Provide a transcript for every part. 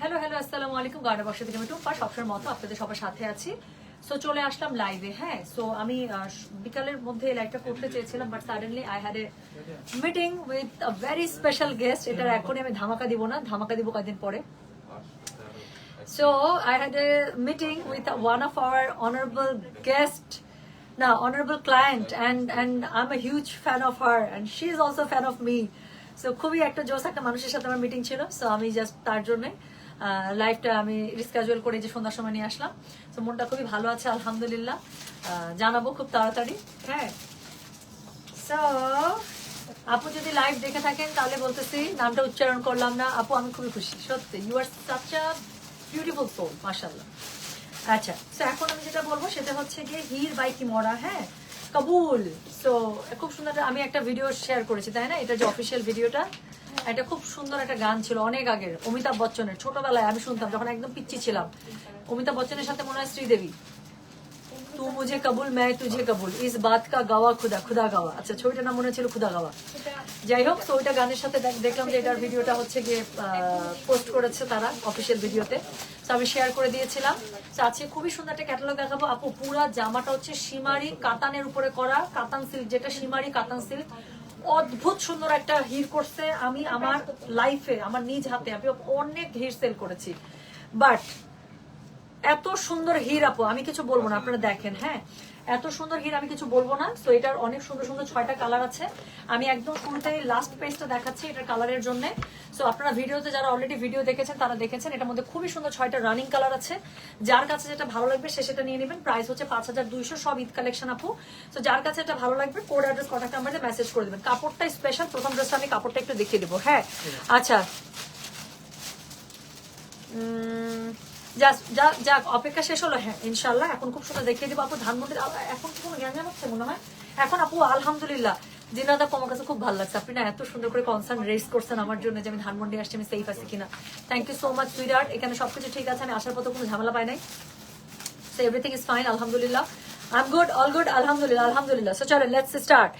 Hello hello আসসালামু আলাইকুম গার্ডা বর্ষা থেকে আমি টুম্পা সবসময় মতো আপনাদের সবার সাথে আছি। সো চলে আসলাম লাইভে হ্যাঁ? সো আমি বিকালের মধ্যে লাইভটা করতে চেয়েছিলাম but suddenly I had a meeting with a very special guest এটার এখনই আমি ধামাকা দিব না ধামাকা দিব কয়েকদিন পরে। So I had a meeting with one of our honorable guest না honorable client, and and I'm a huge fan of her, and she is also a fan of me. So, খুবই একটা জোস একটা মানুষের সাথে আমার মিটিং ছিল। So আমি জাস্ট তার জন্য লাইফটা আমি রিস্কাজুয়াল করে যে সন্ধ্যার সময় নিয়ে আসলাম। তো মনটা খুবই ভালো আছে, আলহামদুলিল্লাহ। জানাব খুব তাড়াতাড়ি। হ্যাঁ। সো আপু যদি লাইভ দেখে থাকেন, তাহলে বলতেছি, নামটা উচ্চারণ করলাম না। আপু, আমি খুবই খুশি, সত্যি। You are such a beautiful soul মাশাল্লাহ আচ্ছা তো এখন আমি যেটা বলব, সেটা হচ্ছে গিয়ে হির বাই কি মরা হ্যাঁ? কবুল। সো খুব সুন্দর আমি একটা ভিডিও শেয়ার করেছি তাই না? এটা যে অফিসিয়াল ভিডিওটা এটা খুব সুন্দর একটা গান ছিল অনেক আগের অমিতাভ বচ্চনের। ছোটবেলায় আমি শুনতাম যখন একদম পিচ্ছি ছিলাম। অমিতাভ বচ্চনের সাথে মনে হয় শ্রীদেবী। তু মুঝে কবুল ম্যায় তুঝে কবুল ইস বাত কা গাওয়া খুদা খুদা গাওয়া আচ্ছা ছবিটার নাম মনে ছিল খুদা গাওয়া যাই হোক তো ওইটা গানের সাথে দেখলাম যে এটার ভিডিওটা হচ্ছে গিয়ে পোস্ট করেছে তারা অফিসিয়াল ভিডিওতে। তো আমি শেয়ার করে দিয়েছিলাম। তো আজকে খুবই সুন্দর একটা ক্যাটালগ দেখাবো। আপু পুরা জামাটা হচ্ছে সীমারি কাতানের উপরে করা কাতান সিল্ক যেটা সীমারি কাতান সিল্ক অদ্ভুত সুন্দর একটা হির করছে। আমি আমার লাইফে আমার নিজ হাতে আমি অনেক হির সেল করেছি। বাট এত সুন্দর হির আপু আমি কিছু বলব না আপনারা দেখেন হ্যাঁ? এত সুন্দর হির আমি কিছু বলব না তো এটার অনেক সুন্দর সুন্দর ছয়টা কালার আছে। আমি একদম শুরুতে লাস্ট পেজটা দেখাচ্ছি এটার কালারের জন্য। সো আপনারা ভিডিওতে যারা অলরেডি ভিডিও দেখেছেন তারা দেখেছেন এটার মধ্যে খুবই সুন্দর ছয়টা রানিং কালার আছে। যার কাছে যেটা ভালো লাগবে সে সেটা নিয়ে নেবেন। প্রাইস হচ্ছে পাঁচ হাজার দুইশো সব ঈদ কালেকশন আপু। তো যার কাছে এটা ভালো লাগবে কোড অ্যাড্রেস কন্ট্যাক্ট নাম্বারে মেসেজ করে দেবেন। কাপড়টা স্পেশাল প্রথম ড্রেসটা আমি কাপড়টা একটু দেখিয়ে দেবো হ্যাঁ? আচ্ছা। উম, যাক অপেক্ষা শেষ হলো হ্যাঁ ইনশাল্লাহ এখন খুব সুন্দর দেখিয়ে দিব। আপু, ধানমন্ডির এখন কি কোনো জ্ঞান হচ্ছে মনে হয়? এখন আপু, আলহামদুলিল্লাহ, জিনাদা আমার কাছে খুব ভালো লাগছে। আপনি না এত সুন্দর করে কনসার্ন রেস করছেন আমার জন্য যে আমি ধানমন্ডি আসছি, আমি সেফ আছি কিনা। Thank you so much sweetheart এখানে সবকিছু ঠিক আছে, আমি আসার পথে কোনো ঝামেলা পাই নাই। So everything is fine alhamdulillah. I'm good, all good, আলহামদুলিল্লাহ আলহামদুলিল্লাহ So চলো, let's স্টার্ট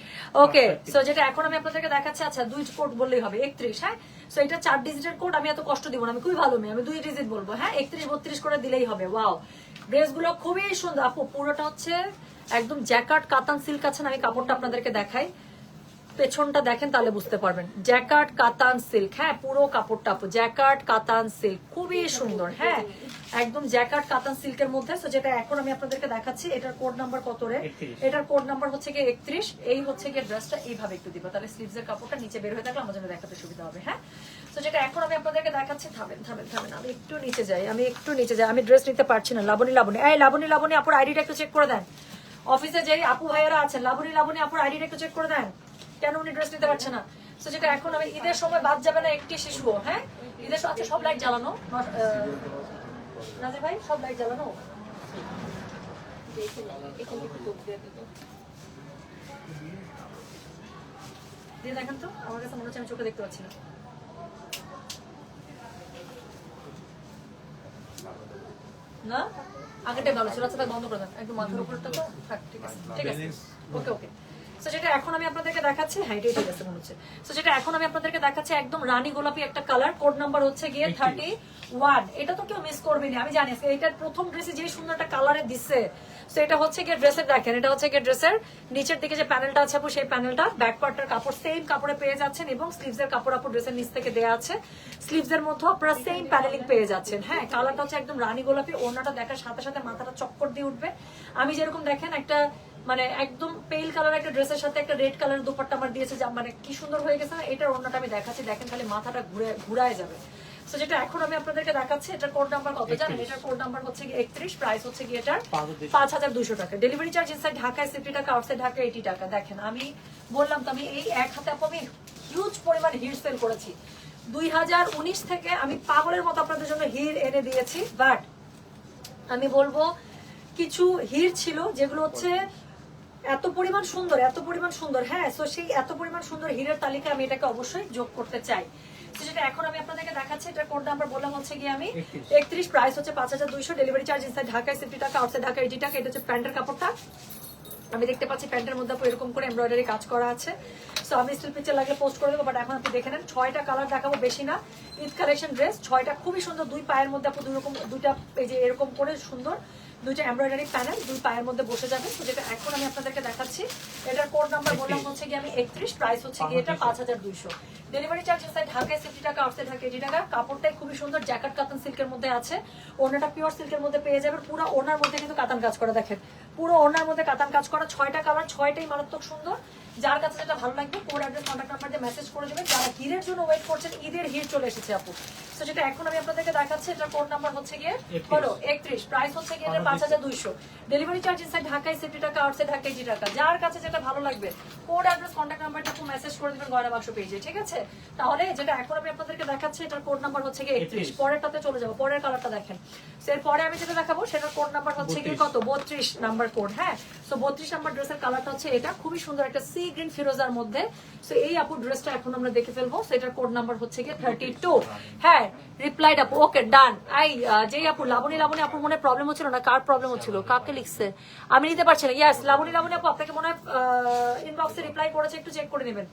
ওকে so যেটা এখন আমি আপনাদেরকে দেখাচ্ছি, আচ্ছা দুই কোড বললেই হবে, একত্রিশ, হ্যাঁ? So এটা চার ডিজিটের কোড, আমি এত কষ্ট দিব না, আমি খুবই ভালো মেয়ে, আমি দুই ডিজিট বলব, হ্যাঁ? একত্রিশ, বত্রিশ করে দিলেই হবে, ওয়াও। ড্রেসগুলো খুবই সুন্দর, আপু পুরোটা হচ্ছে একদম জ্যাকার্ট কাতান সিল্ক আছে না, আমি কাপড়টা আপনাদেরকে দেখাই পেছনটা দেখেন তাহলে বুঝতে পারবেন। জ্যাকার্ড কাতান সিল্ক হ্যাঁ পুরো কাপড়টা আপু জ্যাকার্ড কাতান সিল্ক খুবই সুন্দর হ্যাঁ। একদম জ্যাকার্ড কাতান সিল্কের মধ্যে। তো যেটা এখন আমি আপনাদেরকে দেখাচ্ছি এটার কোড নাম্বার কত রে? এটার কোড নাম্বার হচ্ছে গিয়ে একত্রিশ। এই হচ্ছে গিয়ে ড্রেসটা এইভাবে একটু দিব। তাহলে স্লিভস এর কাপড়টা নিচে বের হয়ে থাকলে আমার জন্য দেখাতে সুবিধা হবে হ্যাঁ? তো যেটা এখন আমি আপনাদেরকে দেখাচ্ছি থামেন থামেন থামেন। আমি একটু নিচে যাই আমি একটু নিচে যাই। আমি ড্রেস নিতে পারছি না লাবণী লাবণী। এই লাবণী লাবণী আপুর আইডিটা একটু চেক করে দেন। অফিসে যেই আপু ভাইয়ারা আছেন লাবণী লাবণী আপুর আইডিটা একটু চেক করে দেন। কেন উনি ড্রেস নিতে পারছে না? তো যেটা এখন আমি ঈদের সময় বাদ যাবে না একটি শিশু হ্যাঁ? ঈদের সময় আচ্ছা সব লাইট জ্বালানো। আহ, ভাই সব লাইট জ্বালানো? দিয়ে দেখেন তো আমার কাছে মনে হচ্ছে আমি চোখে দেখতে পাচ্ছি না। না? আগেটাই ভালো ছিল। আচ্ছা বন্ধ করে দেন। একদম মাথার উপরটা তো থাক ঠিক আছে। ঠিক আছে। ওকে ওকে। তো যেটা এখন আমি আপনাদেরকে দেখাচ্ছি হ্যাঁ এটাই ঠিক আছে মনে হচ্ছে। তো যেটা এখন আমি আপনাদেরকে দেখাচ্ছি একদম রানী গোলাপি একটা কালার কোড নাম্বার হচ্ছে গিয়ে থার্টি ওয়ান এটা তো কেউ মিস করবে না আমি জানি। এটার প্রথম ড্রেসে যে সুন্দর একটা কালারে দিচ্ছে তো এটা হচ্ছে গিয়ে ড্রেসের দেখেন এটা হচ্ছে গিয়ে ড্রেসের নিচের দিকে যে প্যানেলটা আছে সেই প্যানেলটা ব্যাক পার্টের কাপড় সেম কাপড়ে পেয়ে যাচ্ছেন এবং স্লিভস এর কাপড় আপু ড্রেসের নিচ থেকে দেওয়া আছে। স্লিভস এর মধ্যে আপনারা সেম প্যানেলিং পেয়ে যাচ্ছেন। হ্যাঁ কালারটা হচ্ছে একদম রানী গোলাপি ওড়নাটা দেখার সাথে সাথে মাথাটা চক্কর দিয়ে উঠবে। আমি যেরকম দেখেন একটা মানে একদম পেল কালার একটা ড্রেসের সাথে একটা রেড কালার দুপাট্টা আমার দিয়েছে যা মানে কি সুন্দর হয়ে গেছে না? এটার অন্যটা আমি দেখাচ্ছি। দেখেন খালি মাথাটা ঘুরে ঘুরায় যাবে। যেটা এখন আমি আপনাদেরকে দেখাচ্ছি এটার কোড নাম্বার কত জানেন? এটার কোড নাম্বার হচ্ছে কি একত্রিশ প্রাইস হচ্ছে গিয়ে এটার পাঁচ হাজার দুশো টাকা। ডেলিভারি চার্জ ইনসাইড ঢাকায় সিফটি টাকা আউটসাইড ঢাকা এইটি টাকা। দেখেন আমি বললাম তো আমি এই এক হাতে আপু আমি হিউজ পরিমাণ হিট সেল করেছি। দুই হাজার উনিশ থেকে আমি পাগলের মতো আপনাদের জন্য হির এনে দিয়েছি বাট আমি বলব কিছু হির ছিল যেগুলো হচ্ছে এত পরিমাণ সুন্দর এত পরিমাণ সুন্দর হ্যাঁ? তো সেই এত পরিমাণ সুন্দর হিরের তালিকা আমি এটাকে অবশ্যই যোগ করতে চাই। যেটা এখন আমি আপনাদেরকে দেখাচ্ছি এটা কোড নাম্বার বললাম হচ্ছে গিয়ে আমি একত্রিশ। প্রাইস হচ্ছে পাঁচ হাজার দুইশো ডেলিভারি চার্জ ইনসাইড ঢাকায় সিফটি টাকা আউটসাইড ঢাকা এইটি টাকা এটা হচ্ছে প্যান্টের কাপড়টা। আমি দেখতে পাচ্ছি প্যান্টের মধ্যে এরকম করে এমব্রয়ডারি কাজ করা আছে। সো আমি স্টিল পিকচার লাগলে পোস্ট করে দেবো বাট এখন আপনি দেখে নেন ছয়টা কালার দেখাবো বেশি না। ঈদ কালেকশন ড্রেস ছয়টা খুবই সুন্দর দুই পায়ের মধ্যে আপু দুই রকম দুইটা এই যে এরকম করে সুন্দর দুইটা এমব্রয়ডারি প্যানেল দুই পায়ের মধ্যে বসে যাবে। তো যেটা এখন আমি আপনাদেরকে দেখাচ্ছি এটার কোড নাম্বার বললাম হচ্ছে কি আমি একত্রিশ প্রাইস হচ্ছে গিয়ে এটা পাঁচ হাজার দুইশো। ডেলিভারি চার্জ আছে ঢাকায় সিফটি টাকা আউটসাইড ঢাকা এইটি টাকা। কাপড়টাই খুবই সুন্দর জ্যাকেট কাতান সিল্কের মধ্যে আছে। ওনাটা পিওর সিল্কের মধ্যে পেয়ে যাবেন। পুরো ওনার মধ্যে কিন্তু কাতান কাজ করা দেখেন। পুরো ওনার মধ্যে কাতান কাজ করা ছয়টা কালার ছয়টাই মারাত্মক সুন্দর। যার কাছে যেটা ভালো লাগবে কোড অ্যাড্রেস কন্ট্যাক্ট নাম্বার দিয়ে মেসেজ করে দেবেন। যারা হিরের জন্য ওয়েট করছেন ঈদের হির চলে এসেছে আপু। তো যেটা এখন আমি আপনাদেরকে দেখাচ্ছি এটার কোড নাম্বার হচ্ছে গিয়ে 31 বলো একত্রিশ। প্রাইস হচ্ছে গিয়ে পাঁচ হাজার দুইশো। ডেলিভারি চার্জ ইনসাইড ঢাকায় সিফটি টাকা আউটসাইড ঢাকা এইটি টাকা। যার কাছে যেটা ভালো লাগবে কোড অ্যাড্রেস কন্ট্যাক্ট নাম্বারটা আপু মেসেজ করে দিবেন গয়না বাক্স পেজে ঠিক আছে? তাহলে যেটা এখন আমি আপনাদেরকে দেখাচ্ছি এটার কোড নাম্বার হচ্ছে গিয়ে একত্রিশ। 31 পরেরটাতে চলে যাব পরের কালারটা দেখেন। এরপরে আমি যেটা দেখাবো সেটার কোড নাম্বার হচ্ছে গিয়ে কত? বত্রিশ নাম্বার কোড হ্যাঁ? তো বত্রিশ নাম্বার ড্রেসের কালারটা হচ্ছে এটা। খুবই সুন্দর একটা সি গ্রিন ফিরোজার মধ্যে। তো এই আপু ড্রেসটা এখন আমরা দেখে ফেলব। এটার কোড নাম্বার হচ্ছে গিয়ে থার্টি টু হ্যাঁ রিপ্লাইড আপু ওকে ডান আই যেই আপু লাবণী লাবণী আপুর মনে প্রবলেম হচ্ছিল না? কার প্রবলেম হচ্ছিল? কাকে লিখছে? আমি নিতে পারছি না। ইয়াস লাবণী লাবণী আপু আপনাকে মনে হয় ইনবক্সে রিপ্লাই করেছে একটু চেক করে নেবেন।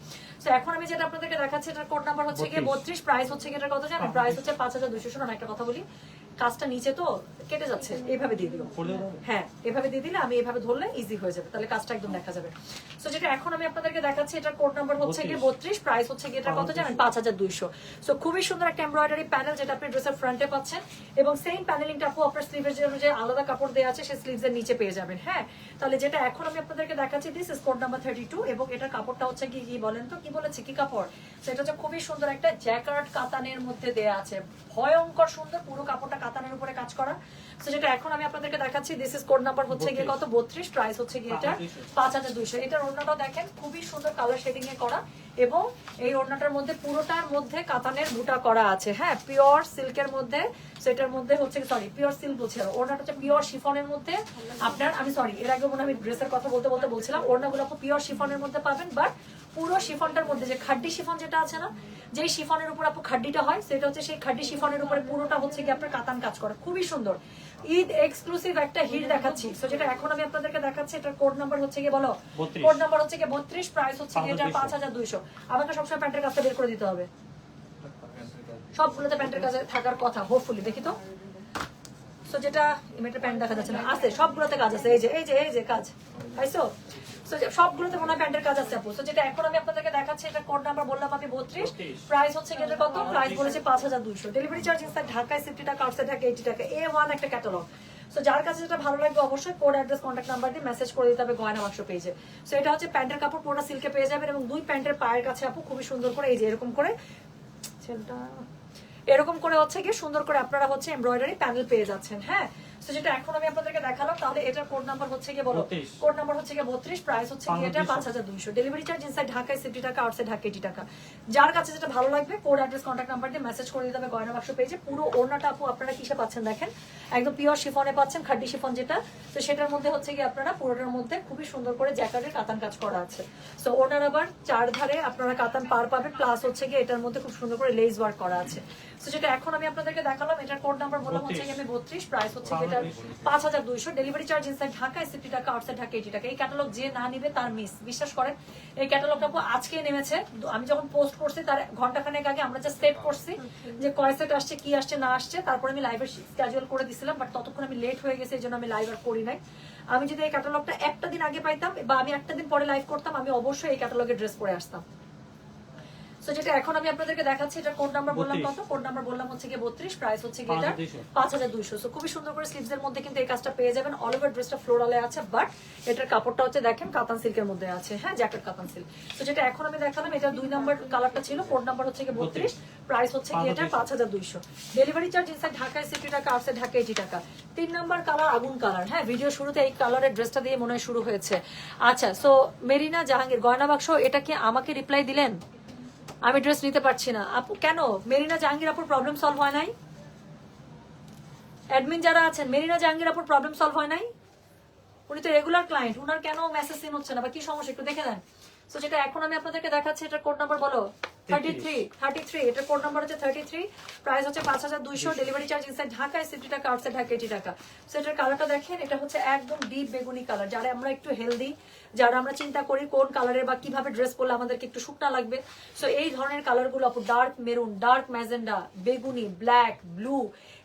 তো এখন আমি যেটা আপনাদেরকে দেখাচ্ছি এটার কোড নাম্বার হচ্ছে গিয়ে বত্রিশ। প্রাইস হচ্ছে গিয়ে এটার কত জানেন? প্রাইস হচ্ছে পাঁচ হাজার দুশো শোনো একটা কথা বলি। কাজটা নিচে তো কেটে যাচ্ছে এইভাবে দিয়ে দিল? হ্যাঁ এভাবে দিয়ে দিলে আমি এভাবে ধরলে ইজি হয়ে যাবে তাহলে কাজটা একদম দেখা যাবে। সো যেটা এখন আমি আপনাদেরকে দেখাচ্ছি এটার কোড নাম্বার হচ্ছে গিয়ে বত্রিশ। প্রাইস হচ্ছে গিয়ে এটা কত জানেন পাঁচ হাজার দুইশো। সো খুবই সুন্দর একটা এমব্রয়ডারি প্যানেল যেটা আপনি ড্রেসের ফ্রন্টে পাচ্ছেন এবং সেম প্যানেলিংটা আপু আপনার স্লিভের যে আলাদা কাপড় দেওয়া আছে, সেই স্লিভসের নিচে পেয়ে যাবেন হ্যাঁ? তাহলে যেটা এখন আমি আপনাদেরকে দেখাচ্ছি this is code number thirty two এবং এটার কাপড়টা হচ্ছে কি কি বলেন তো? কি বলেছে? কি কাপড়? সেটা হচ্ছে খুবই সুন্দর একটা জ্যাকার্ড কাতানের মধ্যে দেয়া আছে। ভয়ঙ্কর সুন্দর পুরো কাপড়টা কাতানের উপরে কাজ করা। তো যেটা এখন আমি আপনাদেরকে দেখাচ্ছি দিস ইস কোড নাম্বার হচ্ছে গিয়ে কত? বত্রিশ প্রাইস হচ্ছে গিয়ে এটা পাঁচ হাজার দুইশো। এটার ওড়নাটা দেখেন, খুবই সুন্দর কালার শেডিং এ করা এবং এই ওড়নাটার মধ্যে পুরোটার মধ্যে কাতানের বুটা করা আছে। হ্যাঁ পিওর সিল্কের মধ্যে সেটার মধ্যে হচ্ছে সরি পিওর সিল্ক বলছি ওড়নাটা হচ্ছে পিওর শিফনের মধ্যে আপনার, আমি সরি এর আগে মনে আমি ড্রেসের কথা বলতে বলতে বলছিলাম, ওড়নাগুলো পিওর শিফনের মধ্যে পাবেন বাট পুরো শিফনটার মধ্যে যে খাড্ডি শিফন যেটা আছে না যেই শিফনের উপর আপু খাড্ডিটা হয় সেটা হচ্ছে সেই খাড্ডি শিফনের উপরে পুরোটা হচ্ছে কি আপনার কাতান কাজ করা। খুবই সুন্দর। ঈদ এক্সক্লুসিভ একটা হিট দেখাচ্ছি। তো যেটা এখন আমি আপনাদেরকে দেখাচ্ছি এটার কোড নাম্বার হচ্ছে কি বলো? কোড নাম্বার হচ্ছে কি বত্রিশ প্রাইস হচ্ছে কি এটা পাঁচ হাজার দুইশো। আমাকে সবসময় প্যান্টের কাজটা বের করে দিতে হবে। সবগুলোতে প্যান্টের কাছে থাকার কথা হোপফুলি দেখি তো। সো যেটা এমএটা প্যান্ট দেখা যাচ্ছে না। আছে সবগুলোতে কাজ আছে। এই যে এই যে এই যে কাজ। পাইছো সো সবগুলোতে মনে হয় প্যান্টের কাজ আছে আপু। যেটা এখন আমি আপনাদেরকে দেখাচ্ছি এটা কোড নাম্বার বললাম আমি বত্রিশ। প্রাইস হচ্ছে গেলে কত? প্রাইস বলেছে পাঁচ হাজার দুইশো। ডেলিভারি চার্জ ইনসাইড ঢাকায় সিফটি টাকা আউটসাইড ঢাকা এইটি টাকা এ ওয়ান একটা ক্যাটালগ সো যার কাছে যেটা ভালো লাগবে অবশ্যই কোড অ্যাড্রেস কন্ট্যাক্ট নাম্বার দিয়ে মেসেজ করে দিতে হবে গয়না বাক্স পেজে সো এটা হচ্ছে প্যান্টের কাপড় পুরোটা সিল্কে পেয়ে যাবেন এবং দুই প্যান্টের পায়ের কাছে আপু খুবই সুন্দর করে এই যে এরকম করে ছেলেটা। এরকম করে হচ্ছে গিয়ে সুন্দর করে আপনারা হচ্ছে এমব্রয়ডারি প্যানেল পেয়ে যাচ্ছেন হ্যাঁ? তো যেটা এখন আমি আপনাদেরকে দেখালাম তাহলে এটার কোড নাম্বার হচ্ছে গিয়ে বলো কোড নাম্বার হচ্ছে গিয়ে বত্রিশ প্রাইস হচ্ছে গিয়ে এটা পাঁচ হাজার দুইশো। ডেলিভারি চার্জ ইনসাইড ঢাকায় সিফটি টাকা আউটসাইড ঢাকা এইটি টাকা যার কাছে যেটা ভালো লাগবে কোড অ্যাড্রেস কন্ট্যাক্ট নাম্বার দিয়ে মেসেজ করে দিতে হবে গয়না বাক্স পেজে। পুরো ওড়নাটা আপু আপনারা কিসে পাচ্ছেন দেখেন? একদম পিওর শিফনে পাচ্ছেন খাড্ডি শিফন যেটা। তো সেটার মধ্যে হচ্ছে গিয়ে আপনারা পুরোটার মধ্যে খুবই সুন্দর করে জ্যাকেটের কাতান কাজ করা আছে। তো ওনার আবার চার ধারে আপনারা কাতান পার পাবেন প্লাস হচ্ছে গিয়ে এটার মধ্যে খুব সুন্দর করে লেস ওয়ার্ক করা আছে। তো যেটা এখন আমি আপনাদেরকে দেখালাম এটার কোড নাম্বার বললাম হচ্ছে আমি বত্রিশ প্রাইস হচ্ছে এটার পাঁচ হাজার দুইশো। ডেলিভারি চার্জ ইনসাইড ঢাকায় সিফটি টাকা আউটসাইড ঢাকা এইটি টাকা এই ক্যাটালগ যে না নিবে তার মিস বিশ্বাস করেন এই ক্যাটালগটা আজকে নেমেছে। আমি যখন পোস্ট করছি তার ঘন্টাখানেক আগে আমরা জাস্ট সেট করছি যে কয় সেট আসছে কি আসছে না আসছে। তারপরে আমি লাইভের স্ক্যাজুয়াল করে দিছিলাম বাট ততক্ষণ আমি লেট হয়ে গেছে এই জন্য আমি লাইভ আর করি নাই। আমি যদি এই ক্যাটালগটা একটা দিন আগে পাইতাম বা আমি একটা দিন পরে লাইভ করতাম আমি অবশ্যই এই ক্যাটালগের ড্রেস পরে আসতাম। সো যেটা এখন আমি আপনাদেরকে দেখাচ্ছি এটা কোড নাম্বার বললাম 32 কত? কোড নাম্বার বললাম হচ্ছে গিয়ে বত্রিশ প্রাইস হচ্ছে গিয়ে এটা পাঁচ হাজার দুইশো। সো খুবই সুন্দর করে স্লিভস এর মধ্যে কিন্তু এই কাজটা পেয়ে যাবেন। অল ওভার ড্রেসটা ফ্লোরালে আছে বাট এটার কাপড়টা হচ্ছে দেখেন কাতান সিল্কের মধ্যে আছে। হ্যাঁ জ্যাকেট কাতান সিল্ক তো যেটা এখন আমি দেখালাম এটা দুই নাম্বার কালারটা ছিল কোড নাম্বার হচ্ছে গিয়ে বত্রিশ। প্রাইস হচ্ছে গিয়ে এটা পাঁচ হাজার দুইশো। ডেলিভারি চার্জ ইনসাইড ঢাকায় সিফটি টাকা আউটসাইড ঢাকা এইটি টাকা তিন নাম্বার কালার আগুন কালার হ্যাঁ ভিডিও শুরুতে এই কালারের ড্রেসটা দিয়ে মনে হয় শুরু হয়েছে। আচ্ছা সো মেরিনা জাহাঙ্গীর গয়না বাক্স এটা কি আমাকে রিপ্লাই দিলেন? আমি ড্রেস নিতে পারছি না। আপু, কেন? মেরিনা জাহাঙ্গীর আপুর প্রবলেম সলভ হয় নাই? অ্যাডমিন যারা আছেন, মেরিনা জাহাঙ্গীর আপুর প্রবলেম সলভ হয় নাই? উনি তো রেগুলার ক্লায়েন্ট উনার কেন মেসেজ সিন হচ্ছে না বা কি সমস্যা? একটু দেখে দেন তো যেটা এখন আমি আপনাদেরকে দেখাচ্ছি এটার কোড নাম্বার বলো? থার্টি থ্রি থার্টি থ্রি এটা কোড নাম্বার হচ্ছে থার্টি থ্রি প্রাইস হচ্ছে পাঁচ হাজার দুইশো ডেলিভারি চার্জ ইনসাইড ঢাকায় সিফটি টাকা আউটসাইড ঢাকা এইটি টাকা সো এটার কালারটা দেখেন এটা হচ্ছে একদম ডিপ বেগুনি কালার যারা আমরা একটু হেলদি যারা আমরা চিন্তা করি কোন কালারের বা কীভাবে ড্রেস পরলে আমাদেরকে একটু শুকনা লাগবে। সো এই ধরনের কালারগুলো আপু ডার্ক মেরুন ডার্ক ম্যাজেন্ডা বেগুনি ব্ল্যাক ব্লু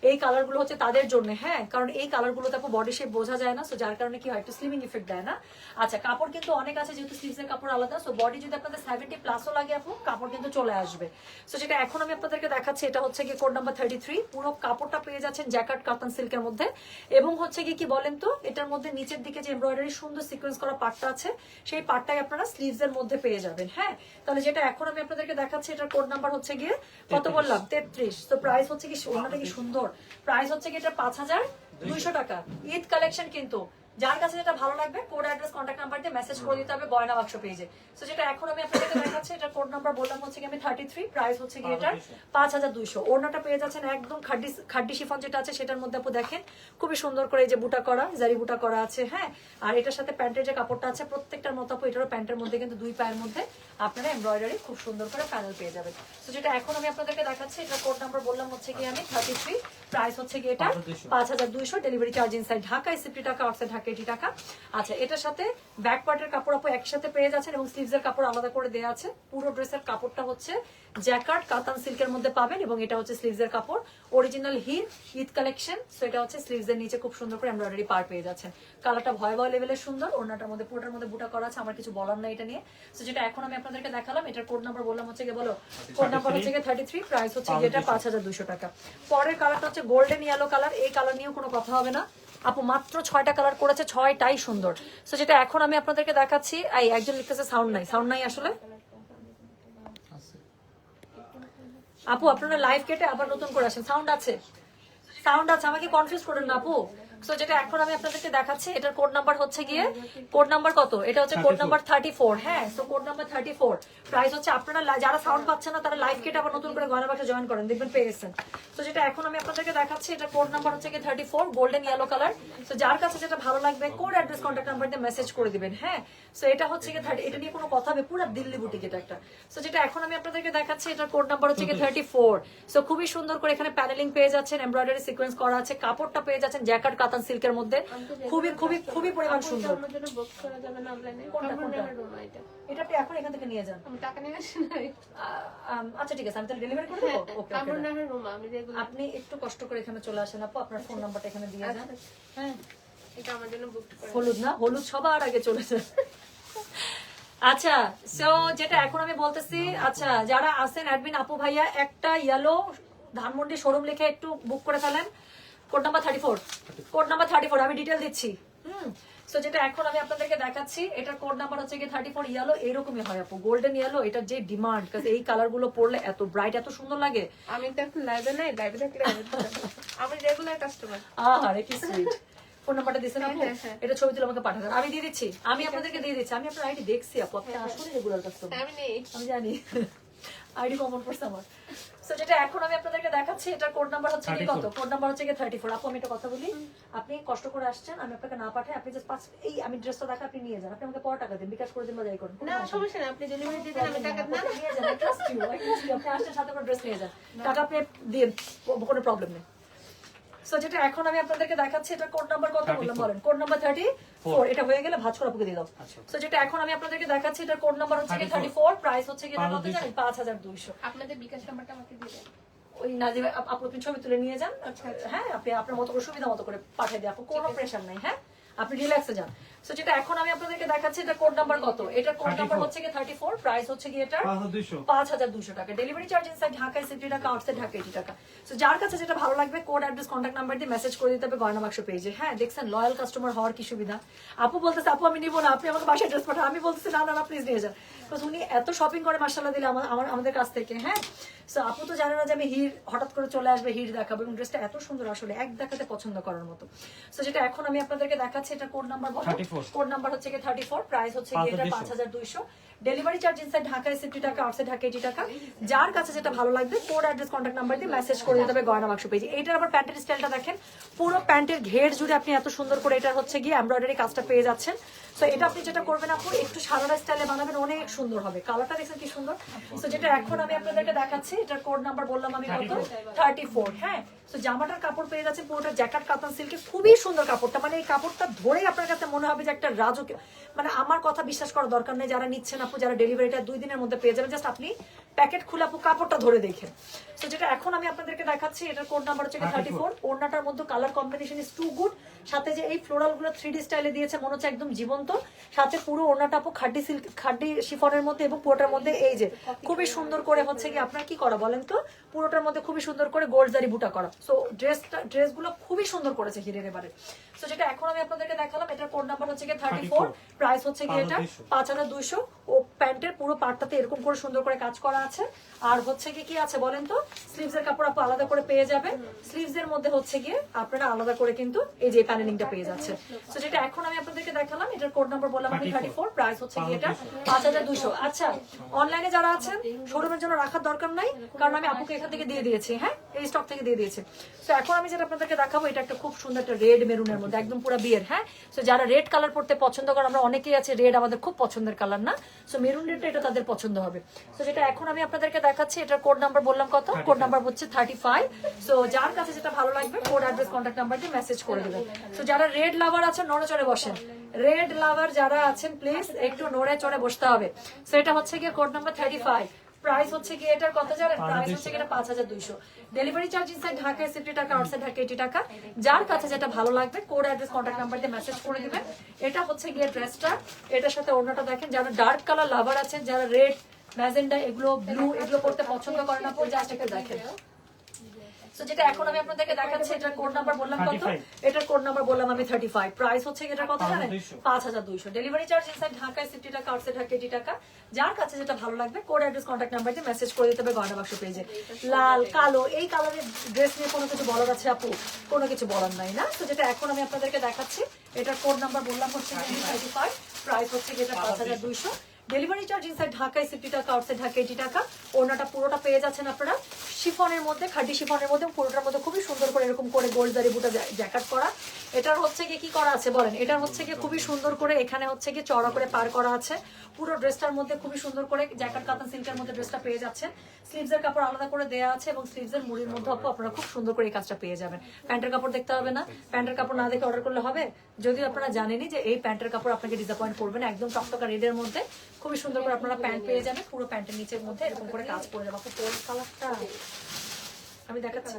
এই কালারগুলো হচ্ছে তাদের জন্য হ্যাঁ? কারণ এই কালারগুলোতে আপু বডি শেপ বোঝা যায় না সো যার কারণে কি হয় একটু স্লিমিং ইফেক্ট দেয় না। আচ্ছা কাপড় কিন্তু অনেক আছে যেহেতু স্লিভসের কাপড় আলাদা সো বডি যদি আপনাদের সেভেন্টি প্লাসও লাগে আপু কাপড় কিন্তু চলে আসবে। সো যেটা এখন আমি আপনাদেরকে দেখাচ্ছি এটা হচ্ছে কি কোড নাম্বার থার্টি থ্রি পুরো কাপড়টা পেয়ে যাচ্ছেন জ্যাকেট কাতান সিল্কের মধ্যে। এবং হচ্ছে কি কি বলেন তো এটার মধ্যে নিচের দিকে যে এমব্রয়ডারি সুন্দর সিকোয়েন্স করা পার্টটা আছে সেই পার্টটাই আপনারা স্লিভস এর মধ্যে পেয়ে যাবেন হ্যাঁ? তাহলে যেটা এখন আমি আপনাদেরকে দেখাচ্ছি এটার কোড নাম্বার হচ্ছে গিয়ে কত বললাম? তেত্রিশ। তো প্রাইস হচ্ছে কি ওনাটা কি সুন্দর? প্রাইস হচ্ছে কি এটা পাঁচ হাজার দুইশো টাকা। ঈদ কালেকশন কিন্তু যার কাছে যেটা ভালো লাগবে কোড অ্যাড্রেস কন্ট্যাক্ট নাম্বার দিয়ে মেসেজ করে দিতে হবে গয়না বাক্স পেজে তো যেটা এখন আমি আপনাদেরকে দেখাচ্ছি এটা কোড নাম্বার বললাম হচ্ছে কি আমি থার্টি থ্রি প্রাইস হচ্ছে কি এটার পাঁচ হাজার দুইশো। ওড়নাটা পেয়ে যাচ্ছেন একদম খাড্ডি খাড্ডি শিফন যেটা আছে সেটার মধ্যে আপু দেখেন খুবই সুন্দর করে এই যে বুটা করা জারি বুটা করা আছে হ্যাঁ? আর এটার সাথে প্যান্টের যে কাপড়টা আছে প্রত্যেকটার মতো আপু এটারও প্যান্টের মধ্যে কিন্তু দুই পায়ের মধ্যে আপনারা এমব্রয়ডারি খুব সুন্দর করে প্যানেল পেয়ে যাবেন। তো যেটা এখন আমি আপনাদেরকে দেখাচ্ছি এটা কোড নাম্বার বললাম হচ্ছে কি আমি থার্টি থ্রি প্রাইস হচ্ছে কি এটা পাঁচ হাজার দুইশো। Delivery charge inside Dhaka sixty টাকা আউটসাইড ঢাকা। এইটি টাকা। আচ্ছা এটার সাথে ব্যাক পার্টের কাপড় আপু একসাথে পেয়ে যাচ্ছেন এবং স্লিভস এর কাপড় আলাদা করে দেওয়া আছে। পুরো ড্রেসের কাপড়টা হচ্ছে জ্যাকার্ড কাতান সিল্কের মধ্যে পাবেন এবং এটা হচ্ছে স্লিভস এর কাপড়। Original hit Eid collection so এটা হচ্ছে স্লিভস এর নিচে খুব সুন্দর করে এমব্রয়ডারি পার পেয়ে যাচ্ছেন। কালারটা ভয়াবহ লেভেলের সুন্দর ওনাটার মধ্যে পুরোটার মধ্যে বুটা করা আছে আমার কিছু বলার নাই এটা নিয়ে। সো যেটা এখন আমি আপনাদেরকে দেখালাম এটার কোড নাম্বার বললাম হচ্ছে গিয়ে বলো কোড নাম্বার হচ্ছে গিয়ে থার্টি থ্রি প্রাইস হচ্ছে গিয়ে এটা পাঁচ হাজার দুশো টাকা। পরের কালারটা হচ্ছে গোল্ডেন ইয়েলো কালার এই কালার নিয়েও কোনো কথা হবে না। আপু মাত্র ছয়টা কালার করেছে, ছয়টাই সুন্দর। তো যেটা এখন আমি আপনাদেরকে দেখাচ্ছি, এই একজন লিখতেছে সাউন্ড নাই। সাউন্ড নাই আসলে? আপু, আপনারা লাইভ কেটে আবার নতুন করে আসেন। সাউন্ড আছে। সাউন্ড আছে, আমাকে কনফিউজ করেন না, আপু। সো যেটা এখন আমি আপনাদেরকে দেখাচ্ছি এটার কোড নাম্বার হচ্ছে গিয়ে কোড নাম্বার কত? এটা হচ্ছে কোড নাম্বার থার্টি ফোর হ্যাঁ? So code number thirty four price হচ্ছে আপনারা যারা সাউন্ড পাচ্ছেন না তারা লাইভ কেটে আবার নতুন করে গয়না বাক্সে জয়েন করেন দেখবেন পেয়ে গেছেন। তো যেটা এখন আমি আপনাদেরকে দেখাচ্ছি এটা কোড নাম্বার হচ্ছে গিয়ে thirty four golden yellow colour তো যার কাছে যেটা ভালো লাগবে কোড অ্যাড্রেস কন্ট্যাক্ট নাম্বার দিয়ে মেসেজ করে দিবেন হ্যাঁ? সো এটা হচ্ছে গিয়ে থার্টি এটা নিয়ে কোনো কথা হবে পুরো দিল্লি বুটিক এটা একটা। সো যেটা এখন আমি আপনাদেরকে দেখাচ্ছি এটার কোড নাম্বার হচ্ছে গিয়ে থার্টি ফোর সো খুবই সুন্দর করে এখানে প্যানেলিং পেয়ে যাচ্ছেন এমব্রয়ডারি সিকোয়েন্স করা আছে কাপড়টা পেয়ে যাচ্ছেন জ্যাকেট কাতান সিল্কের মধ্যে। খুবই খুবই খুবই পরিমাণ সুন্দর। আমার জন্য বুক করা যাবে না অনলাইনে কোনটা, কোনটা? নেওয়ার রুম এটা আপনি এখন এখান থেকে নিয়ে যান। টাকা নিয়ে আসি নাই আ- আম, আচ্ছা ঠিক আছে আমি তাহলে ডেলিভারি করে দেবো? ওকে যেগুলো আপনি একটু কষ্ট করে এখানে চলে আসেন আপু আপনার ফোন নাম্বারটা এখানে দিয়ে যান। হ্যাঁ। এটা আমার জন্য বুক করা। হলুদ না হলুদ সবার আগে চলে যায়। আচ্ছা সো যেটা এখন আমি বলতেছি আচ্ছা যারা আছেন অ্যাডমিন আপু ভাইয়া একটা ইয়েলো ধানমন্ডি শোরুম লিখে একটু বুক করে ফেলেন। Code number thirty four code number thirty four আমি ডিটেল দিচ্ছি। হুম? সো যেটা এখন আমি আপনাদেরকে দেখাচ্ছি এটার কোড নাম্বার হচ্ছে কি থার্টি ফোর ইয়েলো এইরকমই হয় আপু। গোল্ডেন ইয়েলো এটার যে ডিমান্ড এই কালারগুলো পরলে এত ব্রাইট এত সুন্দর লাগে। আমি তো এখন লাইভে নাই লাইভে থাকলে আমি রেগুলার কাস্টমার কি সুইট ফোন নাম্বারটা দিছেন আপু? হ্যাঁ, হ্যাঁ। এটা ছবি তুলে আমাকে পাঠাবেন আমি দিয়ে দিচ্ছি। আমি আপনাদেরকে দিয়ে দিচ্ছি। আমি আপনার আইডি দেখছি আপু। আপনি আসলে রেগুলার কাস্টমার আমি নেই আমি জানি। আইডি কমন পড়ছে আমার সো যেটা এখন আমি আপনাদেরকে দেখাচ্ছি এটা কোড নাম্বার হচ্ছে কি কত? কোড নাম্বার হচ্ছে কি থার্টি ফোর আপু আমি একটা কথা বলি। আপনি কষ্ট করে আসছেন আমি আপনাকে না পাঠাই আপনি জাস্ট পাঁচ এই আমি ড্রেসটা দেখা আপনি নিয়ে যান। আপনি আমাকে পর টাকা দিন বিকাশ করে দিন বা যাই করুন না সমস্যা নেই। আপনি ডেলিভারি দিয়ে দেন আমি টাকা না আপনি নিয়ে যান trust you I trust you আপনি আসছেন সাথে করে ড্রেস নিয়ে যান। টাকা আপনি দিন কোনো প্রবলেম নেই। সো যেটা এখন আমি আপনাদেরকে দেখাচ্ছি এটা কোড নাম্বার কত বললাম? বলেন কোড নাম্বার থার্টি ফোর এটা হয়ে গেলে ভাজ করে দিয়ে দাও। সো যেটা এখন আমি আপনাদেরকে দেখাচ্ছি এটা কোড নাম্বার হচ্ছে কি থার্টি ফোর প্রাইস হচ্ছে কি কত জানেন? পাঁচ হাজার দুইশো। আপনাদের বিকাশ নাম্বারটা আমাকে দিয়ে দেন। ওই নাজিবে আপ- আপু আপনি ছবি তুলে নিয়ে যান। হ্যাঁ আপনি আপনার মতো করে সুবিধা মতো করে পাঠিয়ে দিয়ে আপু কোনো প্রেশার নাই হ্যাঁ? আপনি রিল্যাক্সে যান। সো যেটা এখন আমি আপনাদেরকে দেখাচ্ছি এটা কোড নাম্বার কত? এটা কোড নাম্বার হচ্ছে কি থার্টি ফোর প্রাইস হচ্ছে কি এটা পাঁচ হাজার দুশো টাকা। ডেলিভারি চার্জ ইনসাইড ঢাকায় সিটি টাকা আউটসাইড ঢাকা এইটি টাকা। সো যার কাছে যেটা ভালো লাগবে কোড অ্যাড্রেস কন্ট্যাক্ট নাম্বার দিয়ে মেসেজ করে দিতে হবে গয়না বাক্স পেজে হ্যাঁ দেখছেন লয়াল কাস্টমার হওয়ার কি সুবিধা? আপু বলতেছে আপু আমি নিবো না। আপনি আমাকে বাসায় ড্রেস পাঠান। আমি বলতেছি না না না প্লিজ নিয়ে যান। Because উনি এত শপিং করে মার্শাল্লাহ দিলে আমার আমার- আমাদের কাছ থেকে হ্যাঁ? সো আপু তো জানে না যে আমি হির হঠাৎ করে চলে আসবে হির দেখাবো এবং ড্রেসটা এত সুন্দর আসলে এক দেখাতে পছন্দ করার মতো। সো যেটা এখন আমি আপনাদেরকে দেখাচ্ছি এটা কোড নাম্বার বলো। কোড নাম্বার হচ্ছে কি থার্টি ফোর প্রাইস হচ্ছে কি এটা পাঁচ হাজার দুইশো। Delivery charge inside Dhaka sixty টাকা আউটসাইড ঢাকা এইটি টাকা যার কাছে যেটা ভালো লাগবে কোড অ্যাড্রেস কন্ট্যাক্ট নাম্বার দিয়ে মেসেজ করে দিতে হবে গয়না বাক্স পেজে এইটার আবার প্যান্টের স্টাইলটা দেখেন। পুরো প্যান্টের ঘের জুড়ে আপনি এত সুন্দর করে এটা হচ্ছে গিয়ে এমব্রয়ডারি কাজটা পেয়ে যাচ্ছেন। তো এটা আপনি যেটা করবেন আপু, একটু সাদারা স্টাইলে বানাবেন, অনেক সুন্দর হবে। কালারটা দেখছেন কি সুন্দর? তো যেটা এখন আমি আপনাদেরকে দেখাচ্ছি, এটার কোড নাম্বার বললাম আমি কত? থার্টি ফোর হ্যাঁ? তো জামাটার কাপড় পেয়ে যাচ্ছে পুরোটা জ্যাকেট কাতান সিল্কে খুবই সুন্দর কাপড়টা। মানে এই কাপড়টা ধরেই আপনার কাছে মনে হবে যে একটা রাজকীয় মানে আমার কথা বিশ্বাস করার দরকার নেই, যারা নিচ্ছেন আপু যারা ডেলিভারিটা দুই দিনের মধ্যে পেয়ে যাবেন জাস্ট আপনি প্যাকেট খুলে আপু কাপড়টা ধরে দেখেন। তো যেটা এখন আমি আপনাদেরকে দেখাচ্ছি এটার কোড নাম্বার হচ্ছে থার্টি ফোর ওড়নাটার মধ্যে colour combination is too good সাথে যে এই ফ্লোরালগুলো থ্রি ডি স্টাইলে দিয়েছে মনে হচ্ছে একদম জীবন্ত। সাথে পুরো ওড়নাটা আপু খাড্ডি সিল্ক খাড্ডি শিফনের মধ্যে এবং পুরোটার মধ্যে এই যে খুবই সুন্দর করে হচ্ছে কি আপনার কি করা বলেন তো? পুরোটার মধ্যে খুবই সুন্দর করে গোল্ডজারি বুটা করা। সো ড্রেসটা ড্রেসগুলো খুবই সুন্দর করেছে হিরের এবারে। সো যেটা এখন আমি আপনাদেরকে দেখালাম এটার কোড নাম্বার হচ্ছে গিয়ে থার্টি ফোর প্রাইস হচ্ছে গিয়ে এটা পাঁচ হাজার দুইশো। ও প্যান্টের পুরো পার্টটাতে এরকম করে সুন্দর করে কাজ করা আছে। আর হচ্ছে কি কি আছে বলেন তো? স্লিভস এর কাপড় আপু আলাদা করে পেয়ে যাবেন। স্লিভস এর মধ্যে হচ্ছে গিয়ে আপনারা আলাদা করে কিন্তু এই যে প্যানেলিংটা পেয়ে যাচ্ছে তো যেটা এখন আমি আপনাদেরকে দেখালাম এটার কোড নাম্বার বললাম আমি থার্টি ফোর প্রাইস হচ্ছে গিয়ে এটা পাঁচ হাজার দুশো আচ্ছা অনলাইনে যারা আছেন শোরুমের জন্য রাখার দরকার নাই কারণ আমি আপুকে এখান থেকে দিয়ে দিয়েছি হ্যাঁ? এই স্টক থেকে দিয়ে দিয়েছি। তো এখন আমি যেটা আপনাদেরকে দেখাবো এটা একটা খুব সুন্দর একটা রেড মেরুনের মধ্যে একদম পুরো বিয়ের হ্যাঁ? তো যারা রেড কালার পড়তে পছন্দ করেন আমরা অনেকেই আছে রেড আমাদের খুব পছন্দের কালার না। সো মেরুন রেডটা এটা তাদের পছন্দ হবে। তো যেটা এখন আমি আপনাদেরকে দেখাচ্ছি এটার কোড নাম্বার বললাম কত? কোড নাম্বার হচ্ছে থার্টি ফাইভ সো যার কাছে যেটা ভালো লাগবে কোড অ্যাড্রেস কন্ট্যাক্ট নাম্বার দিয়ে মেসেজ করে দেবেন। সো যারা রেড লাভার আছেন নড়ে চড়ে বসেন। রেড লাভার যারা আছেন প্লিজ একটু নড়ে চড়ে বসতে হবে। সো এটা হচ্ছে গিয়ে code number thirty five price হচ্ছে কি এটার কত জানেন? প্রাইস হচ্ছে কি এটা পাঁচ হাজার দুইশো। Delivery charge inside Dhaka sixty টাকা আউটসাইড ঢাকা এইটি টাকা। যার কাছে যেটা ভালো লাগবে কোড অ্যাড্রেস কন্ট্যাক্ট নাম্বার দিয়ে মেসেজ করে দিবেন। এটা হচ্ছে গিয়ে ড্রেসটা এটার সাথে অন্যটা দেখেন যারা ডার্ক কালার লাভার আছেন যারা রেড ম্যাজেন্ডা এগুলো ব্লু এগুলো করতে পছন্দ করেন না জাস্ট একটা দেখেন। তো যেটা এখন আমি আপনাদেরকে দেখাচ্ছি এটার কোড নাম্বার বললাম কত? এটার কোড নাম্বার বললাম আমি থার্টি ফাইভ প্রাইস হচ্ছে এটার কত জানেন? 5200 পাঁচ হাজার দুইশো। ডেলিভারি চার্জ ইনসাইড ঢাকায় সিফটি টাকা আউটসাইড ঢাকা এইটি টাকা। যার কাছে যেটা ভালো লাগবে কোড অ্যাড্রেস কন্ট্যাক্ট নাম্বার দিয়ে মেসেজ করে দিতে হবে গয়না বাক্স পেজে লাল কালো এই কালারের ড্রেস নিয়ে কোনো কিছু বলার আছে আপু? কোনো কিছু বলার নাই না? তো যেটা এখন আমি আপনাদেরকে দেখাচ্ছি এটার কোড নাম্বার বললাম হচ্ছে থার্টি ফাইভ প্রাইস হচ্ছে এটা পাঁচ হাজার দুইশো। ডেলিভারি চার্জ ইনসাইড ঢাকায় সিফটি টাকা আউটসাইড ঢাকা এইটি টাকা ওনাটা পুরোটা পেয়ে যাচ্ছেন আপনারা। শিফনের মধ্যে, খাঁটি শিফনের মধ্যে পুরোটার মধ্যে খুবই সুন্দর করে এরকম করে গোলদারি বুটা জ্যাকেট করা। এটার হচ্ছে গিয়ে কি করা আছে বলেন? এটার হচ্ছে গিয়ে খুবই সুন্দর করে এখানে হচ্ছে গিয়ে চড়া করে পার করা আছে। পুরো ড্রেসটার মধ্যে খুবই সুন্দর করে জ্যাকেট কাতান সিল্কের মধ্যে ড্রেসটা পেয়ে যাচ্ছেন। স্লিভস এর কাপড় আলাদা করে দেওয়া আছে, এবং স্লিভস এর মুড়ির মধ্যে আপু আপনারা খুব সুন্দর করে এই কাজটা পেয়ে যাবেন। প্যান্টের কাপড় দেখতে হবে না। প্যান্টের কাপড় না দেখে অর্ডার করলে হবে। যদিও আপনারা জানেনই যে এই প্যান্টের কাপড় আপনাকে ডিসঅ্যাপয়েন্ট করবে না। একদম টকটকা রেডের মধ্যে। খুবই সুন্দর করে আপনারা প্যান্ট পেয়ে যাবেন, পুরো প্যান্টের নিচের মধ্যে এরকম করে কাজ করে যাবে খুব কালারটা আমি দেখাচ্ছি।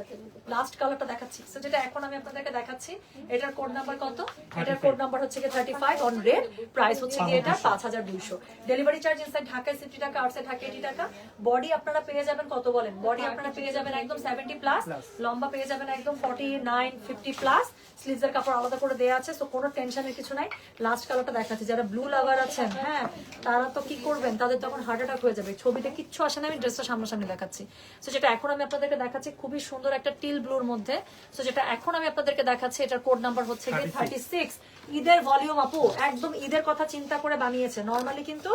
লাস্ট কালারটা দেখাচ্ছি। তো যেটা এখন আমি আপনাদেরকে দেখাচ্ছি এটার কোড নাম্বার কত? এটার কোড নাম্বার হচ্ছে কি thirty five on red price হচ্ছে কি এটা পাঁচ হাজার দুইশো। ডেলিভারি চার্জ ইনসাইড ঢাকায় সিফটি টাকা আউটসাইড ঢাকা এইটি টাকা বডি আপনারা পেয়ে যাবেন কত বলেন? বডি আপনারা পেয়ে যাবেন একদম সেভেন্টি প্লাস লম্বা পেয়ে যাবেন একদম ফর্টি নাইন ফিফটি প্লাস স্লিভসের কাপড় আলাদা করে দেওয়া আছে তো কোনো টেনশনের কিছু নাই। লাস্ট কালারটা দেখাচ্ছি। যারা ব্লু লাভার আছেন হ্যাঁ তারা তো কি করবেন? তাদের তখন হার্ট অ্যাটাক হয়ে যাবে। ছবিতে কিচ্ছু আসে না আমি ড্রেসটা সামনাসামনি দেখাচ্ছি। তো যেটা এখন আমি আপনাদেরকে দেখাচ্ছি খুবই সুন্দর একটা টিল ব্লুর মধ্যে। তো যেটা এখন আমি আপনাদেরকে দেখাচ্ছি এটার কোড নাম্বার হচ্ছে গিয়ে থার্টি সিক্স ঈদের ভলিউম আপু একদম ঈদের কথা চিন্তা করে বানিয়েছে। নর্মালি কিন্তু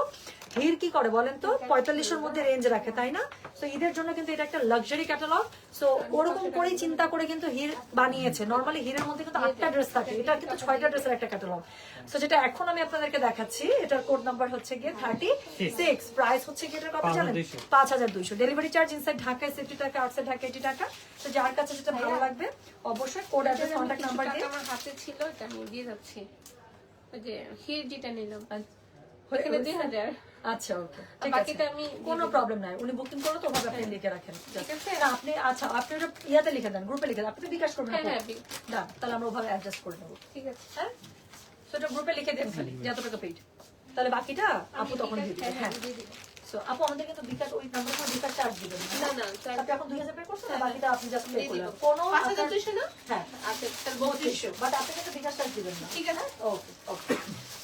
হির কি করে বলেন তো? পঁয়তাল্লিশের মধ্যে রেঞ্জ রাখে তাই না? তো ঈদের জন্য কিন্তু এটা একটা লাক্সারি ক্যাটালগ সো ওরকম করেই চিন্তা করে কিন্তু হির বানিয়েছে। নর্মালি হিরের মধ্যে কিন্তু আটটা ড্রেস থাকে। এটা কিন্তু ছয়টা ড্রেসের একটা ক্যাটালগ সো যেটা এখন আমি আপনাদেরকে দেখাচ্ছি এটার কোড নাম্বার হচ্ছে গিয়ে থার্টি সিক্স প্রাইস হচ্ছে গিয়ে এটার কত জানেন? পাঁচ হাজার দুইশো। ডেলিভারি চার্জ ইনসাইড ঢাকায় সিফটি টাকা আউটসাইড ঢাকা এইটি টাকা। তো যার কাছে যেটা ভালো লাগবে অবশ্যই কোড অ্যাড্রেস কন্ট্যাক্ট নাম্বার দিয়ে। আমার হাতে ছিল এটা আমি দিয়ে যাচ্ছি। ওই যে হির যেটা নিলাম। হয়ে- ওখানে দুই হাজার। আচ্ছা ওকে। ঠিক আছে। আমি- কোনো প্রবলেম নাই। উনি বুকিং করল তো ওভাবে আপনি লিখে রাখেন। ঠিক আছে। না, আপনি আচ্ছা আপনি ওটা ইয়াতে লিখে দেন গ্রুপে লিখে দেন। আপনি বিকাশ করবেন হ্যাঁ, হ্যাঁ, বি- তাহলে আমরা ওভাবে অ্যাডজাস্ট করে নেব। ঠিক আছে। হ্যাঁ? তো গ্রুপে লিখে দেন খালি যে টাকা পেইড তাহলে বাকিটা আপু তখন দিবে। হ্যাঁ সো আপু আমাদের কিন্তু বিকাশ ওই নাম্বার করে বিকাশ চার্জ দিবেন না। আপনি এখন দুই হাজার পে করছেন না বাকিটা আপনি জাস্ট পে করলেন। কোনো পাঁচ হাজার আপনার- দুইশো না? হ্যাঁ। আচ্ছা তাহলে বত্রিশশো বত্রিশশো বাট আপনি কিন্তু বিকাশ চার্জ দিবেন না। ঠিক আছে। ওকে ওকে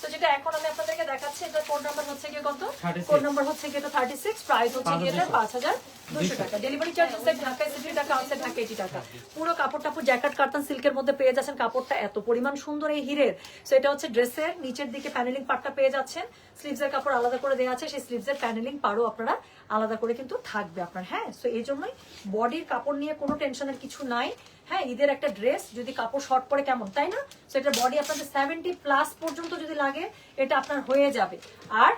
তো যেটা এখন আমি আপনাদেরকে দেখাচ্ছি এটা কোড নাম্বার হচ্ছে গিয়ে কত? 36 কোড নাম্বার হচ্ছে গিয়ে এটা থার্টি সিক্স প্রাইস হচ্ছে গিয়ে এটা পাঁচ হাজার দুশো টাকা। Delivery charge inside Dhaka sixty টাকা আউটসাইড ঢাকা এইটি টাকা। পুরো কাপড়টা পুরো জ্যাকেট কার্টন সিল্কের মধ্যে পেয়ে যাচ্ছেন কাপড়টা। এত পরিমাণ সুন্দর এই হিরের। সো এটা হচ্ছে ড্রেসের নিচের দিকে প্যানেলিং পার্টটা পেয়ে যাচ্ছেন। স্লিভসের কাপড় আলাদা করে দেওয়া আছে। সেই স্লিভসের প্যানেলিং পারও আপনারা আলাদা করে কিন্তু থাকবে আপনার। হ্যাঁ? সো এই জন্যই বডির কাপড় নিয়ে কোনো টেনশনের কিছু নাই। হ্যাঁ ঈদের একটা ড্রেস যদি কাপড় শর্ট পরে কেমন, তাই না? সো এটা বডি আপনাদের সেভেন্টি প্লাস পর্যন্ত যদি লাগে, এটা আপনার হয়ে যাবে। আর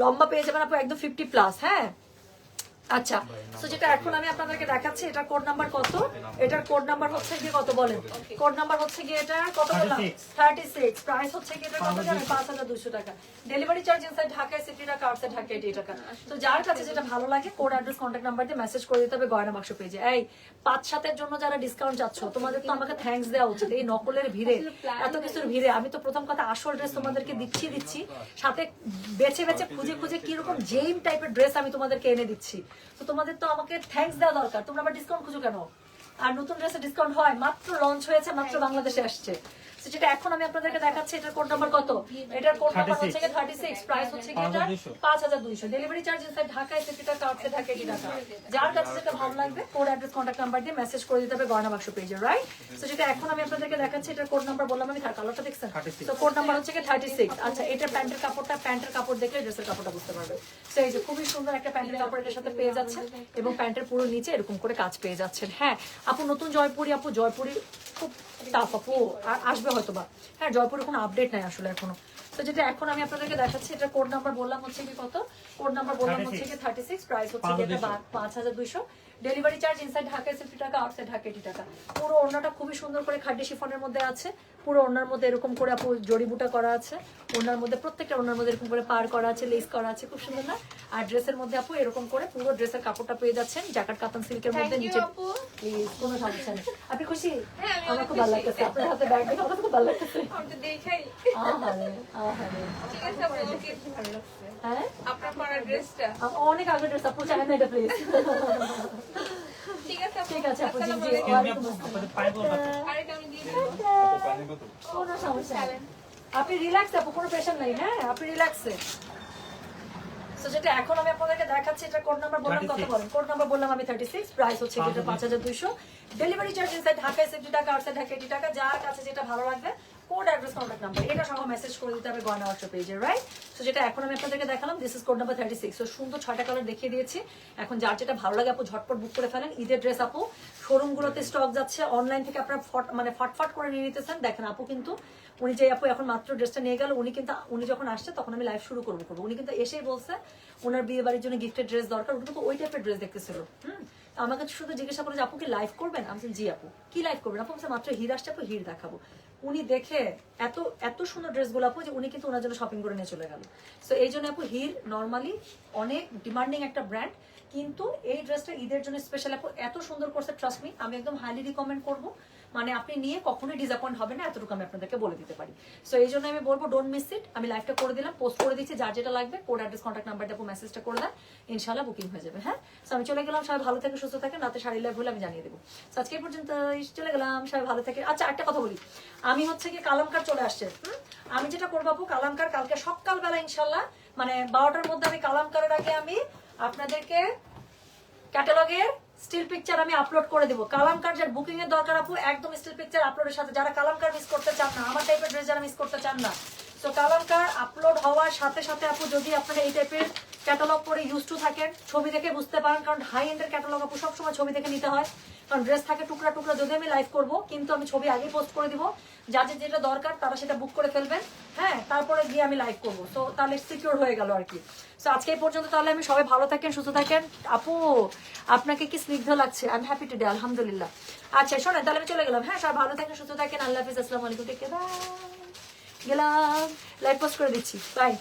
লম্বা পেয়ে যাবেন আপনার একদম ফিফটি প্লাস হ্যাঁ? আচ্ছা তো যেটা এখন আমি আপনাদেরকে দেখাচ্ছি এটার কোড নাম্বার কত? এটার কোড নাম্বার হচ্ছে গিয়ে কত বলেন? কোড নাম্বার হচ্ছে গিয়ে এটা কত বললাম? 36 থার্টি সিক্স প্রাইস হচ্ছে গিয়ে এটা কত জানেন? পাঁচ হাজার দুশো টাকা। ডেলিভারি চার্জ ইনসাইড ঢাকায় সিটি টাকা। আউটসাইড তো যার কাছে যেটা ভালো লাগে কোড অ্যাড্রেস কন্ট্যাক্ট নাম্বার দিয়ে মেসেজ করে দিতে হবে গয়না বাক্স পেজে। এই পাঁচ সাতের জন্য যারা ডিসকাউন্ট চাচ্ছ তোমাদের তো আমাকে থ্যাঙ্কস দেওয়া উচিত। এই নকলের ভিড়ে এত কিছুর ভিড়ে আমি তো প্রথম কথা আসল ড্রেস তোমাদেরকে দিচ্ছি দিচ্ছি। সাথে বেছে বেছে খুঁজে খুঁজে কীরকম জেম টাইপের ড্রেস আমি তোমাদেরকে এনে দিচ্ছি। তো তোমাদের তো আমাকে থ্যাঙ্কস দেওয়া দরকার। তোমরা আমার ডিসকাউন্ট খুঁজো কেন? আর নতুন ড্রেসে ডিসকাউন্ট হয় মাত্র লঞ্চ হয়েছে মাত্র বাংলাদেশে আসছে। যেটা এখন আমি আপনাদেরকে দেখাচ্ছি এটার কোড নাম্বার কত? এটার কোড নাম্বার হচ্ছে গিয়ে থার্টি সিক্স প্রাইস হচ্ছে গিয়ে এটা 5200 পাঁচ হাজার দুইশো। ডেলিভারি চার্জ ইনসাইড সিটি টাকা যার কাছে যেটা ভালো লাগবে কোড অ্যাড্রেস কন্ট্যাক্ট নাম্বার দিয়ে মেসেজ করে দিতে হবে গয়না বাক্স পেজে রাইট তো যেটা এখন আমি আপনাদেরকে দেখাচ্ছি এটার কোড নাম্বার বললাম আমি কালারটা দেখছেন? তো কোড নাম্বার হচ্ছে কি থার্টি সিক্স আচ্ছা এটা প্যান্টের কাপড়টা প্যান্টের কাপড় দেখলে ড্রেসের কাপড়টা বুঝতে পারবে। তো এই যে খুবই সুন্দর একটা প্যান্টের কাপড় এটার সাথে পেয়ে যাচ্ছেন এবং প্যান্টের পুরো নিচে এরকম করে কাজ পেয়ে যাচ্ছেন। হ্যাঁ আপু নতুন জয়পুরি আপু জয়পুরি খুব টাফ আপু। আর আসবে হয়তো বা হ্যাঁ জয়পুরে কোনো আপডেট নাই আসলে এখনও। তো যেটা এখন আমি আপনাদেরকে দেখাচ্ছি এটা কোড নাম্বার বললাম হচ্ছে কি কত? কোড নাম্বার বললাম হচ্ছে কি থার্টি সিক্স প্রাইস হচ্ছে কি এটা পাঁচ হাজার দুইশো। Delivery charge inside Dhaka fifty টাকা আউটসাইড ঢাকা এইটি টাকা। পুরো ওড়নাটা খুবই সুন্দর করে খাড্ডি শিফনের মধ্যে আছে। পুরো ওড়নার মধ্যে এরকম করে আপু জড়িবুটা করা আছে। ওড়নার মধ্যে প্রত্যেকটা ওড়নার মধ্যে এরকম করে পার করা আছে লেস করা আছে খুব সুন্দর না? আর ড্রেসের মধ্যে আপু এরকম করে পুরো ড্রেসের কাপড়টা পেয়ে যাচ্ছেন জ্যাকেট কাতান সিল্কের মধ্যে নিচে আপু। প্লিজ কোনো সমস্যা নেই। আপনি খুশি? হ্যাঁ, আমার খুব ভালো। লাগতেছে। আপনার হাতে ব্যাগ দেখে আমার খুব ভালো লাগতেছে। আমি তো দেখাই। আহারে আহারে। ঠিক আছে আপু আমাকে ভালো লাগছে হ্যাঁ? আপনার ড্রেসটা অনেক আগে ড্রেস আপু চায় না এটা প্লিজ ঠিক আছে আপু ঠিক আছে আপু জি আরেকটা আমি দিয়ে দেবো কোনো সমস্যা নেই। আপনি রিল্যাক্স আপু কোনো প্রেশার নাই হ্যাঁ? আপনি রিল্যাক্সে যেটা এখন আমি আপনাদেরকে দেখাচ্ছি এটা কোড নাম্বার বললাম কত 36 বলেন। কোড নাম্বার বললাম আমি থার্টি সিক্স প্রাইস হচ্ছে যেটা পাঁচ হাজার দুইশো। ডেলিভারি চার্জ ইনসাইড সেফটি টাকা আউটসাইড ঢাকা টাকা যার কাছে যেটা ভালো লাগবে কোড অ্যাড্রেস কন্ট্যাক্ট নাম্বার এটা সহ মেসেজ করে দিতে হবে গয়না পেজে রাইট তো যেটা এখন আমি আপনাদেরকে দেখালাম this is code number thirty six তো সুন্দর ছয়টা কালার দেখিয়ে দিয়েছি। এখন যার যেটা ভালো লাগে আপু ঝটপট বুক করে ফেলেন। ঈদের ড্রেস আপু শোরুমগুলোতে স্টক যাচ্ছে অনলাইন থেকে ফট মানে ফটফট করে নিয়ে নিতেছেন। দেখেন আপু কিন্তু, উনি যে আপু এখন মাত্র ড্রেসটা নিয়ে গেল, উনি কিন্তু, উনি যখন আসছে তখন আমি লাইভ শুরু করব করব। উনি কিন্তু এসেই বলছে, ওনার বিয়ে বাড়ির জন্য গিফটের ড্রেস দরকার। উনি কিন্তু ওই টাইপের ড্রেস দেখতেছিল। হুম? আমাকে শুধু জিজ্ঞাসা করে যে, আপু কি লাইভ করবেন? আমি জি আপু। কি লাইভ করবেন? আপু মাত্র হির আসছে, আপু হির দেখাবো। উনি দেখে এত এত সুন্দর ড্রেসগুলো আপু যে উনি কিন্তু ওনার জন্য শপিং করে নিয়ে চলে গেল। তো এই জন্য আপু হির নর্মালি অনেক ডিমান্ডিং একটা ব্র্যান্ড কিন্তু এই ড্রেসটা ঈদের জন্য স্পেশাল আপু, এত সুন্দর করছে ট্রাস্ট মি আমি একদম হাইলি রিকমেন্ড করব। মানে আপনি নিয়ে কখনোই ডিসঅ্যাপয়েন্ট হবে না এতটুকু আমি আপনাদেরকে বলে দিতে পারি। সো এই জন্য আমি বলব ডোন্ট মিস ইট আমি লাইভটা করে দিলাম পোস্ট করে দিচ্ছি যার যেটা লাগবে কোড অ্যাড্রেস কন্ট্যাক্ট নাম্বার দেবো মেসেজটা করে দেন। ইনশাল্লাহ বুকিং হয়ে যাবে হ্যাঁ? সো আমি চলে গেলাম সবাই ভালো থেকে সুস্থ থাকেন। রাতে শাড়ি লাইভ হলে আমি জানিয়ে দেবো। So, আজকে পর্যন্ত চলে গেলাম সবাই ভালো থাকে আচ্ছা একটা কথা বলি। আমি হচ্ছে কি কালামকার চলে আসছে? আমি যেটা করব আপু কালামকার কালকে সকালবেলা ইনশাল্লাহ মানে বারোটার মধ্যে আমি কালামকারের আগে আমি আপনাদেরকে ক্যাটালগের স্টিল পিকচার আমি আপলোড করে দেবো। কালামকার যার বুকিং এর দরকার আপু, একদম স্টিল পিকচার আপলোডের সাথে। যারা কালাম কার্ড মিস করতে চান না, আমার টাইপের ড্রেস যারা মিস করতে চান না। তো কালাম কার্ড আপলোড হওয়ার সাথে সাথে আপু, যদি আপনারা এই টাইপের ক্যাটালগ করে ইউজ টু থাকেন, ছবি দেখে বুঝতে পারেন, কারণ হাই এন্ডের ক্যাটালগ আপু সবসময় ছবি দেখে নিতে হয়। কারণ ড্রেস থাকে টুকরা টুকরা, যদি আমি লাইভ করব, কিন্তু আমি ছবি আগেই পোস্ট করে দিব। যাদের যেটা দরকার, তারা সেটা বুক করে ফেলবেন। হ্যাঁ তারপরে গিয়ে আমি লাইভ করব। তো তাহলে সিকিউর হয়ে গেল আর কি। তো আজকে এই পর্যন্ত তাহলে আমি সবাই ভালো থাকেন, সুস্থ থাকেন। আপু, আপনাকে কি স্নিগ্ধ লাগছে? আই এম হ্যাপি টুডে আলহামদুলিল্লাহ। আচ্ছা শোনেন, তাহলে আমি চলে গেলাম। হ্যাঁ সবাই ভালো থাকেন, সুস্থ থাকেন। আল্লাহ হাফিজ, আসসালামু আলাইকুম টেক গেলাম। লাইভ পোস্ট করে দিচ্ছি বাই